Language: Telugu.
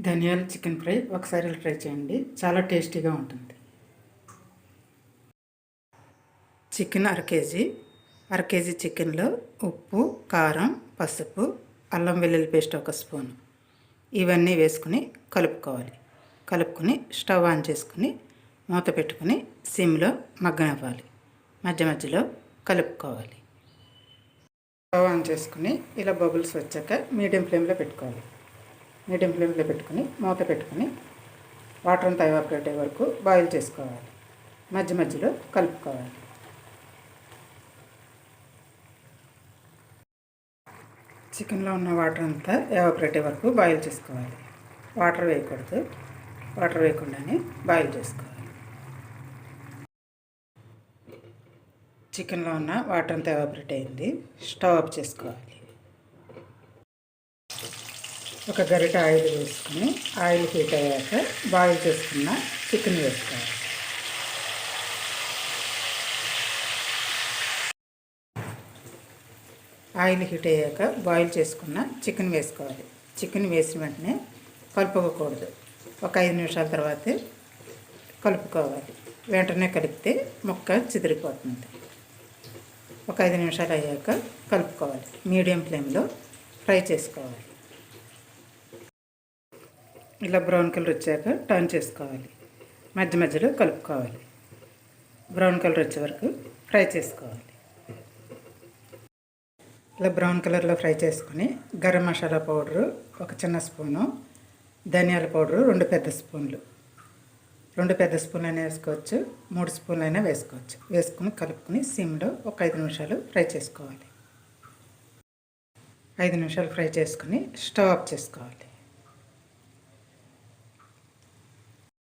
ధనియాల చికెన్ ఫ్రై ఒకసారి ట్రై చేయండి. చాలా టేస్టీగా ఉంటుంది. చికెన్ అర కేజీ అర కేజీ చికెన్లో ఉప్పు కారం పసుపు అల్లం వెల్లుల్లి పేస్ట్ ఒక స్పూన్. ఇవన్నీ వేసుకుని కలుపుకోవాలి. కలుపుకొని స్టవ్ ఆన్ చేసుకుని మూత పెట్టుకుని సిమ్లో మగ్గనివ్వాలి. మధ్య మధ్యలో కలుపుకోవాలి. స్టవ్ ఆన్ చేసుకుని ఇలా బబుల్స్ వచ్చాక మీడియం ఫ్లేమ్లో పెట్టుకోవాలి. మీడియం ఫ్లేమ్లో పెట్టుకుని మూత పెట్టుకుని వాటర్ అంతా ఎవాపరేట్ అయ్యే వరకు బాయిల్ చేసుకోవాలి. మధ్య మధ్యలో కలుపుకోవాలి. చికెన్లో ఉన్న వాటర్ అంతా ఎవాపరేట్ అయ్యే వరకు బాయిల్ చేసుకోవాలి. వాటర్ వేయకూడదు. వాటర్ వేయకుండానే బాయిల్ చేసుకోవాలి. చికెన్లో ఉన్న వాటర్ అంతా ఎవాపరేట్ అయింది. స్టవ్ ఆఫ్ చేసుకోవాలి. ఒక గరిట ఆయిల్ వేసుకుని ఆయిల్ హీట్ అయ్యాక బాయిల్ చేసుకున్న చికెన్ వేసుకోవాలి. ఆయిల్ హీట్ అయ్యాక బాయిల్ చేసుకున్న చికెన్ వేసుకోవాలి. చికెన్ వేసిన వెంటనే కలుపుకోకూడదు. ఒక ఐదు నిమిషాల తర్వాత కలుపుకోవాలి. వెంటనే కలిపితే ముక్క చిదిరిపోతుంది. ఒక ఐదు నిమిషాలు అయ్యాక కలుపుకోవాలి. మీడియం ఫ్లేమ్లో ఫ్రై చేసుకోవాలి. ఇలా బ్రౌన్ కలర్ వచ్చాక టర్న్ చేసుకోవాలి. మధ్య మధ్యలో కలుపుకోవాలి. బ్రౌన్ కలర్ వచ్చే వరకు ఫ్రై చేసుకోవాలి. ఇలా బ్రౌన్ కలర్లో ఫ్రై చేసుకుని గరం మసాలా పౌడరు ఒక చిన్న స్పూను ధనియాల పౌడరు రెండు పెద్ద స్పూన్లు. రెండు పెద్ద స్పూన్లు అయినా వేసుకోవచ్చు మూడు స్పూన్లు అయినా వేసుకోవచ్చు. వేసుకుని కలుపుకొని సిమ్లో ఒక ఐదు నిమిషాలు ఫ్రై చేసుకోవాలి. ఐదు నిమిషాలు ఫ్రై చేసుకుని స్టవ్ ఆఫ్ చేసుకోవాలి.